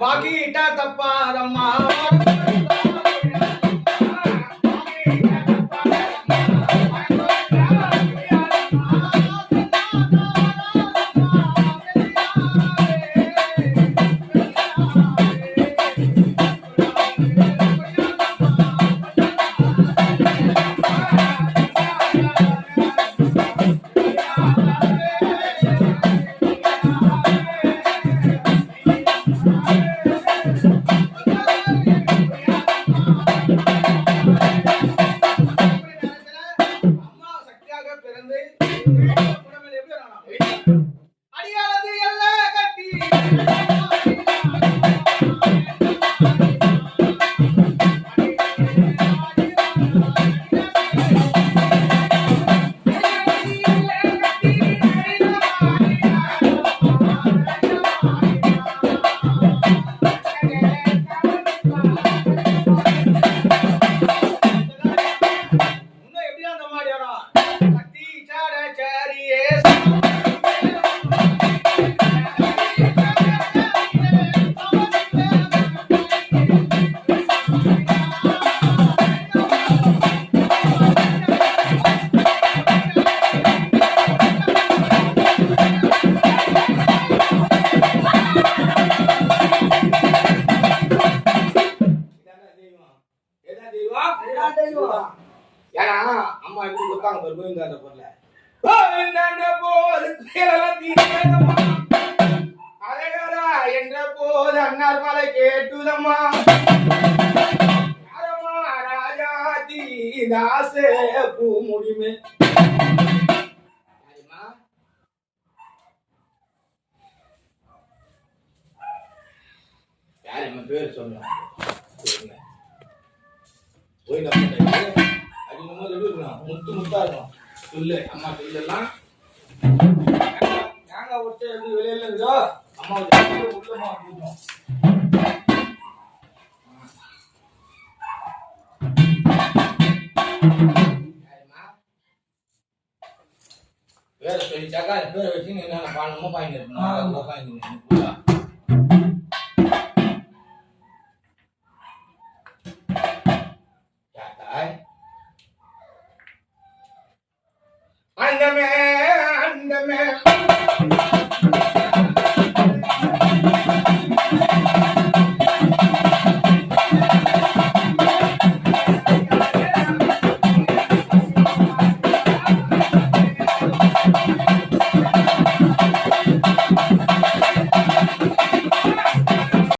வாக்கிட்டா தப்பாதம்மா. Thank you. ஏன்னா அம்மா எப்படி கொடுத்தாங்க பாரு கோவிந்தா அந்த கோவிந்தாண்ட போது புயலெல்லாம் தீர்ந்ததம்மா. என்ற போது மலை கேட்டுதம்மா. ராஜாதி தாசே பூ முடிமே பேர் சொல்லுங்க. போய் நம்ம முத்து முத்தா இருக்கணும் சொல்லு அம்மா சொல்லலாம் தேங்காய் ஒட்டு எப்படி வெளியில இருக்குதோ அம்மா உள்ளமா கொடுக்கணும் வேற சொல்லிட்டாக்கா பேரை வச்சு என்ன பாடணுமோ பாயிண்ட் இருக்கணும் உட்காந்து அண்டமே அண்டமே